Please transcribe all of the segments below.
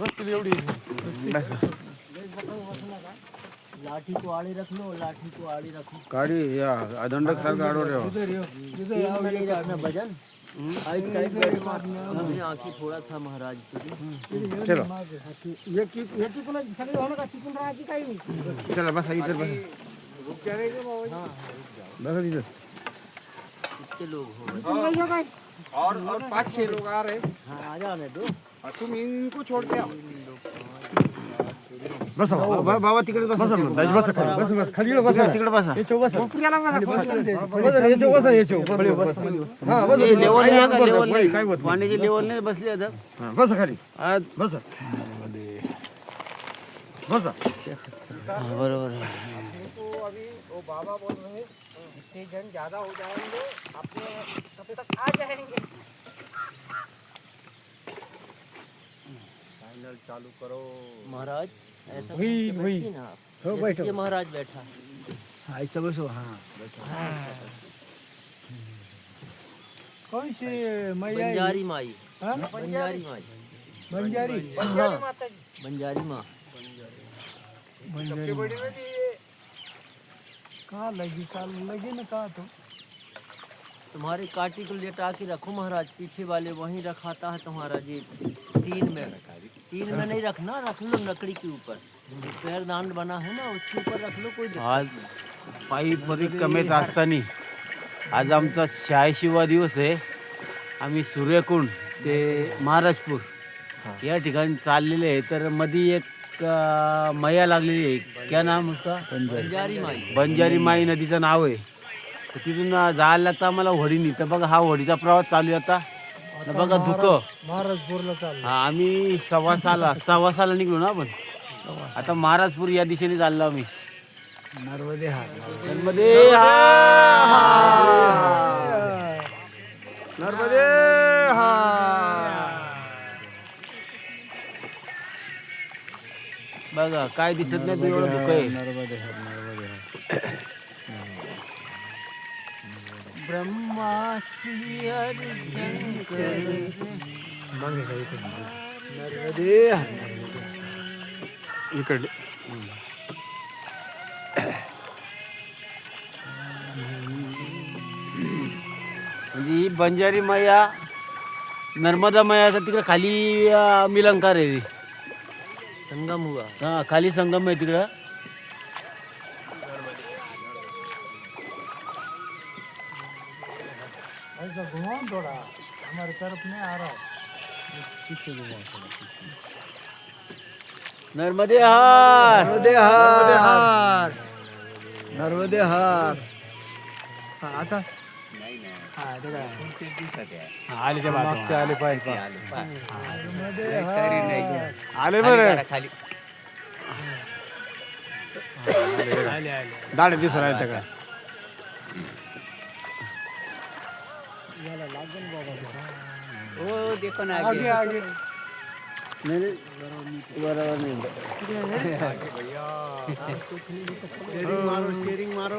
रस्ते एवढी. लाठी को आड़े रख लो लाठी को आड़े रखो. काढी या रखना साइड में मारना हमें आंखी फोड़ा था महाराज के चलो. टिक- टिकून सगळे होणं का टिकून राहायची काही नाही. चला बसा इथं बसा. बसा तिथं. कितने लोग हो. और और पाच छह लोग आ रहे हाँ आ जाने दो तुम इनको छोड़ के आओ बसा बा- बाबा तिकडे बसा बस खाली बस बस खाली बसा तिकडे बसा. ए, लेवल नाही का लेवल नाही पाण्याची लेवल नाही बसली आता बस खाली आज बस बस हा, बरोबर तो अभी वो बाबा बोल रहे हैं इतने जन ज़्यादा हो जाएँगे अपने तब तक आ जाएँगे? फाइनल चालू करो। महाराज ऐसा वही, वही। बैठिए ना आप। हो, बैठो। महाराज बैठा। ऐसा बसो हा। कौन सी मैया है? बंजारी माई। हाँ? बंजारी माई। बंजारी हाँ माता जी बंजारी माँ। सबसे बड़ी कहाँ लगी कहाँ लगी ना कहाँ तो? तुम्हारे काटी को लेटा के रखो महाराज पीछे वाले वहीं रखाता है तुम्हारा जी तीन में तीन में नहीं रखना रख लो लकड़ी के ऊपर। जो पैरदान बना है ना उसके ऊपर रख लो कोई आज। पायी परिक्रमेत असताना आज आमचा शहाऐंशीवा दिवस आहे आम्ही सूर्यकुंड ते महाराजपूर या ठिकाणी चाललेले आहे. तर मध्ये एक अं, मैया लागलेली आहे. क्या नाम उसका? बंजारी माई. बंजारी माई नदीचं नाव आहे. तर तिथून जायला लागतं आम्हाला होडीनी. तर बघा हा होडीचा प्रवास चालू आहे आता. तर बघा धुकं. महाराजपूरला चाललो हा आम्ही सव्वा साला सव्वा साला निघलो ना आपण. आता महाराजपूर या दिशेने चाललो आम्ही. नर्मदे हा नर्मदे नर्मदे! बघा काय दिसत नाही ते एवढं धुकं आहे. ब्रह्माची नर्मदे इकडे. म्हणजे ही बंजारी मैया नर्मदा मैयाचा तिकडे खाली मिलंकार आहे. संगम हुआ हा खाली संगम आहे तिकडं. ऐसा घुमाओ थोड़ा. हमारे तरफ नहीं आ रहा नर्मदे हार नर्मदे हार नर्मदे हार हा, आता? आले ते मागचे आले पाहिजे. आले बरं. दाढे दिसून आले त्या ओ देखो ना आगे आगे. बरोबर नाही. मारो मारो.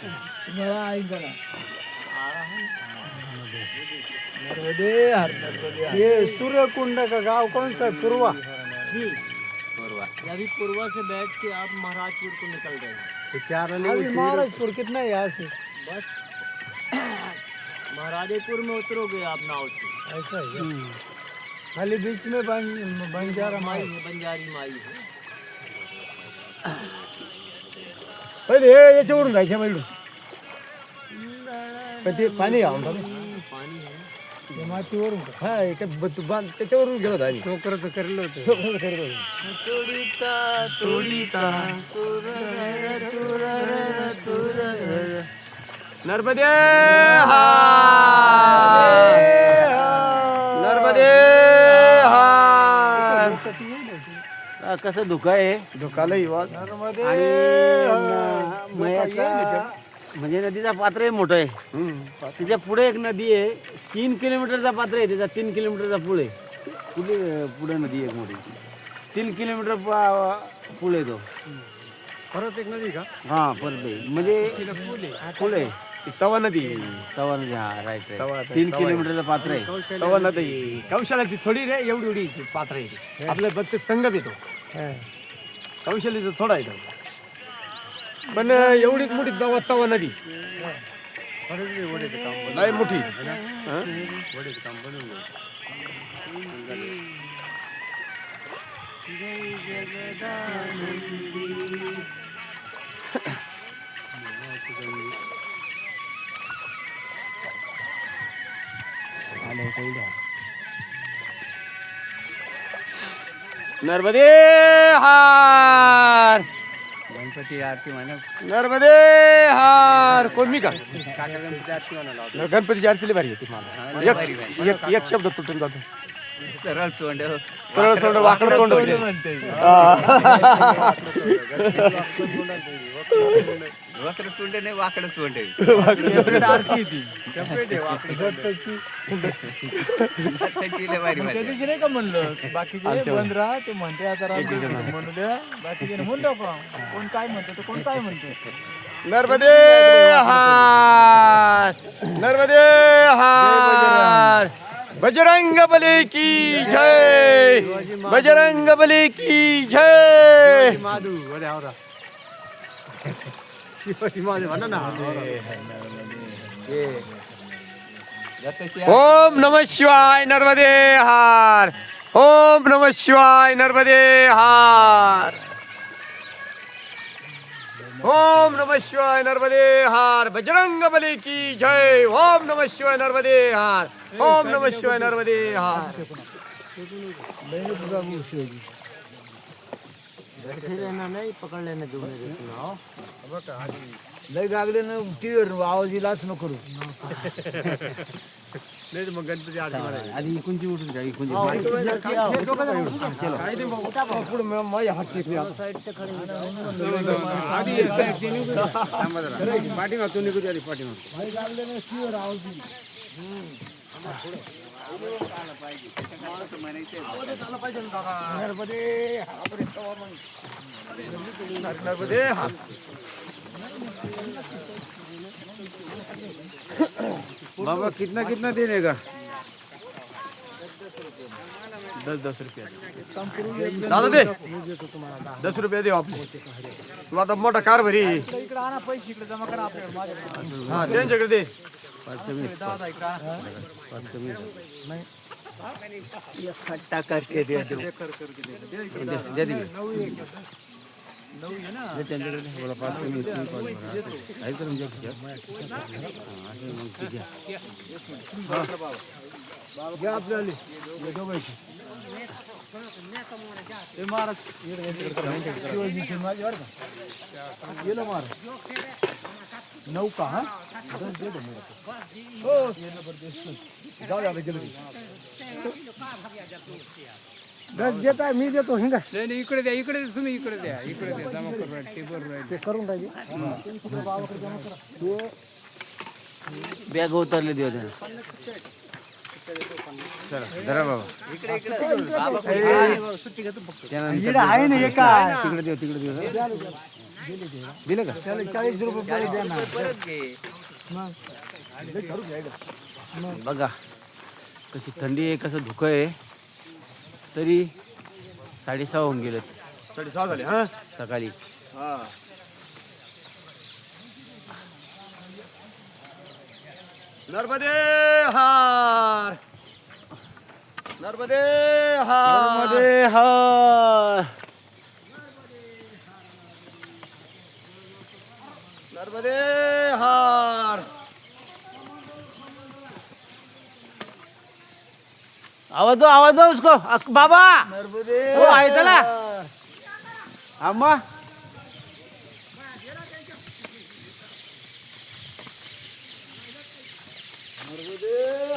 देखताय नर्मदे हर नर्मदे हर. ये सूर्यकुंड का गाँव कौन सा पूर्वा जी। अभी पूर्वा से बैठ के आप महाराजपुर को निकल गए। चार अभी महाराजपुर कितना है यहाँ से? बस। महाराजेपुर में उतरोगे आप नाव से। ऐसा है क्या? खाली बीच में बन बंजारा माई माई है। बंजारी माई है। पहिले हे याच्यावरून जायचं पहिलं पण ते पाणी घालून है ते मातीवरून का? हा एका बत- बांध त्याच्यावरून गेलो होतो आधी टोकरचं करलं होतं करत होतो. नर्मदे हार कसं धुकं आहे? धोकाला युवा आणि न- मयाचा म्हणजे नदीचा पात्र आहे मोठं आहे. त्याच्या पुढे एक नदी आहे. तीन किलोमीटरचा पात्र आहे त्याचा तीन किलोमीटरचा पुढे पुढे पुढे नदी आहे एक मोठी? तीन किलोमीटर पा- पुढे आहे तो. परत एक नदी का? हां परत आहे. म्हणजे पुढे तवा नदी. तवा नदी हा राईट तवा- राईट तीन आहे. किलोमीटरचा पात्र आहे. तवा नदी. कौशल्याची थोडी रे एवढी एवढी पात्र आहे. आपल्या बत्तीस संगम येतो. कौशल्याचं थोडा येतो पण एवढीच मोठी तवा तवा नदी. नाही मोठी. नर्मदे हार! गणपती आरती म्हणा. नर्मदे हार! कोण मी का? गणपतीची आरतीला भारी येते मला एक शब्द तुटून जातो. सरळ चोंड सरळ सोड वाकडं तोंड. वाकडं तोंड नाही वाकडं तोंड आरती ती. त्या दिवशी नाही का म्हणलं? बाकीचे बंद राहा ते म्हणते आता. म्हणू द्या. बाकीचे म्हणून टाका कोण काय म्हणतो तर कोण काय म्हणतो? नर्मदे हार! नर्मदे हार! बजरंग बली की जय। बजरंग बली की जय। माधू अरे आवरा शिवाजी महाराज म्हणा ना ओम नमः शिवाय नर्मदे हार। ओम नमः शिवाय नर्मदे हार। ओम नमः शिवाय नर्मदे हार बजरंग बली की जय। ओम नमः शिवाय नर्मदे हार ओम नमः शिवाय नर्मदे हार नहीं पकड़ लेने दो मेरे को आओ लय गागले ना टीव्हीवर आवाज इलाच नको करू आधी इकूनची उठून जा इकूनची साइड से खड़े हो जाओ पाठीमाग तू निघू आली पाठीमाग नर्मदे हार बाबा कितना कितना देने का दस दस रुपया दादा दे दस रुपया दे आपले तू आता मोठा कार भरी हा त्यांच्याकडे दे दादा घ्या आपल्याला ते महाराज शिवाजी माझी बरं का गेलं महाराज नऊ का हा? दस दे हो जाऊ गेलं दस देत आहे मी देतो हिंगा. नाही नाही इकडे द्या इकडे द्या, तुम्ही इकडे द्या इकडे द्या जमा करून राहिले, ते राहिले. ते करून बॅग उतरले देऊ चला धरा बाबा. त्यानंतर आहे ना एका तिकडे देऊ तिकडे देऊ दिलं का? त्याला चाळीस रुपये परत द्या ना बघा कशी थंडी आहे कसं धुकं आहे. तरी साडेसहा होऊन गेलेत. साडेसहा झाले हा? सकाळी. हा. नर्मदे हार! नर्मदे हार! मध्ये हा नर्मदे हार आवाज दो आवाज दो उसको। अक- बाबा। हो आहे चला। अम्मा।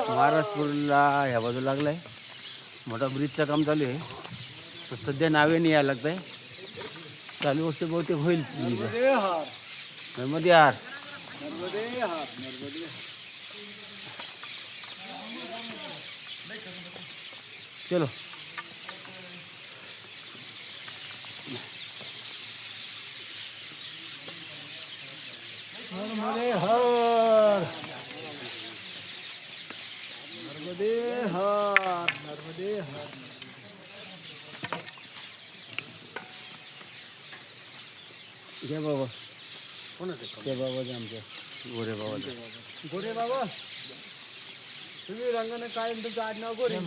महाराष्ट्रपूरला ह्या बाजूला लागलाय. मोठा ब्रिजचं काम चालू आहे. सध्या नावे नाही यायला लागत आहे चालू वर्ष बहुतेक होईल. इथं. नर्मदे हार. चलो नर्मदे हर. नर्मदे हर नर्मदे हर। घ्या बाबा। त्या बाबाचं आमच्या गोरे बाबाचं गोरे बाबा. तुम्ही रंगाने काय तुमचं आडनाव गोरे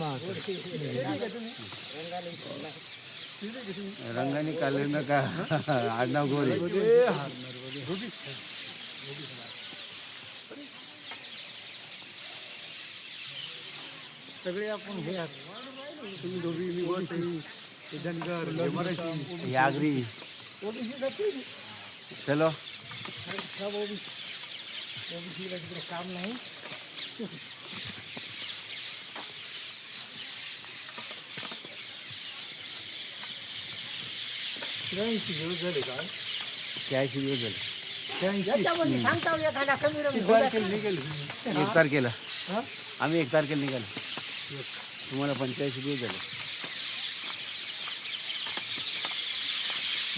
रंगाने का? आडनाव गोरे सगळे आपण हे आहात. तुम्ही दोघी मी ओबीसी, ते धनगर मराठी ओबीसी चलो. सब ओबीसी. ओबीसीला काम नाही. त्र्याऐंशी दिवस झाले का? चाळीस दिवस झाले. एक तारखेला हा? आम्ही एक तारखेला निघालो. तुम्हाला पंच्याऐंशी दिवस झाले.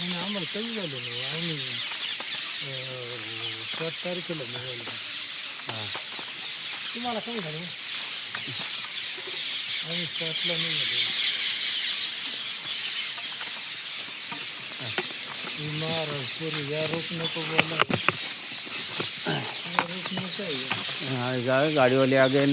आणि आम्हाला कमी झालं नाही आम्ही अं, सात तारखेला निघालो. हां. तुम्हाला कमी झालं आम्ही सातला निघालो. महाराष्ट्र या रोप नको बोला या नको आहे हाँ, गाड़ीवाले आ गए